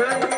देवा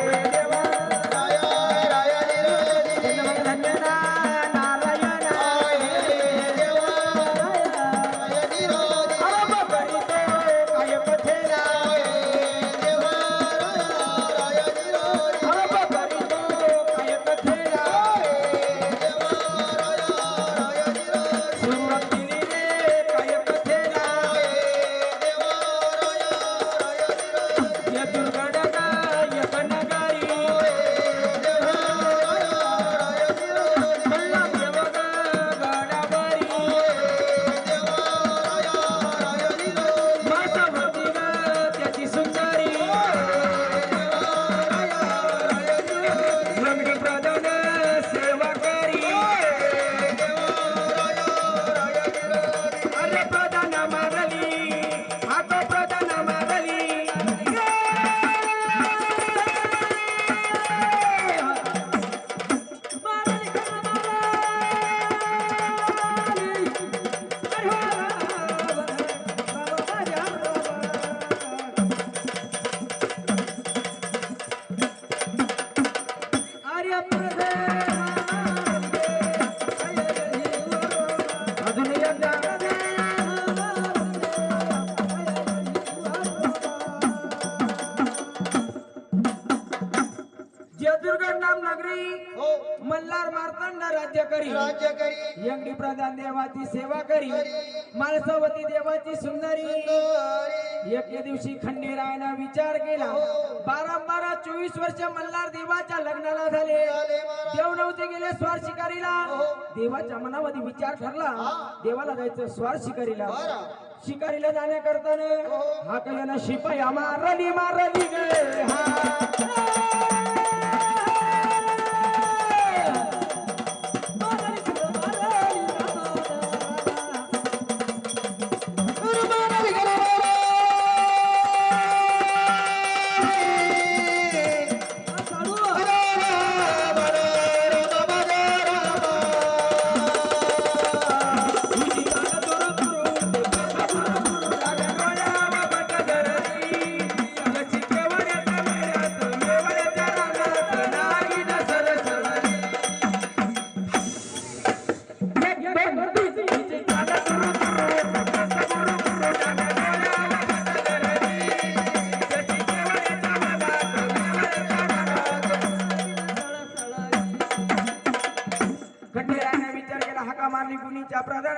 जयदुर्गड नाम नगरी मल्हार मार्तंड राज्य करी. राज्य करी. यंगडी प्रधान देवाची सेवा करी. माळसावती देवाची सुंदरी. एके दिवशी खंडेरायानं विचार केला. बारंबार चोवीस वर्ष मल्हार देवाच्या लग्नाला झाले. देव नव्हते गेले स्वार शिकारीला देवाच्या मनामध्ये विचार ठरला. देवाला जायचं स्वार शिकारीला शिकारीला जाण्याकरता हा. कल्याण शिपाया मारली मारली ग. मारली गुणीच्या प्रधान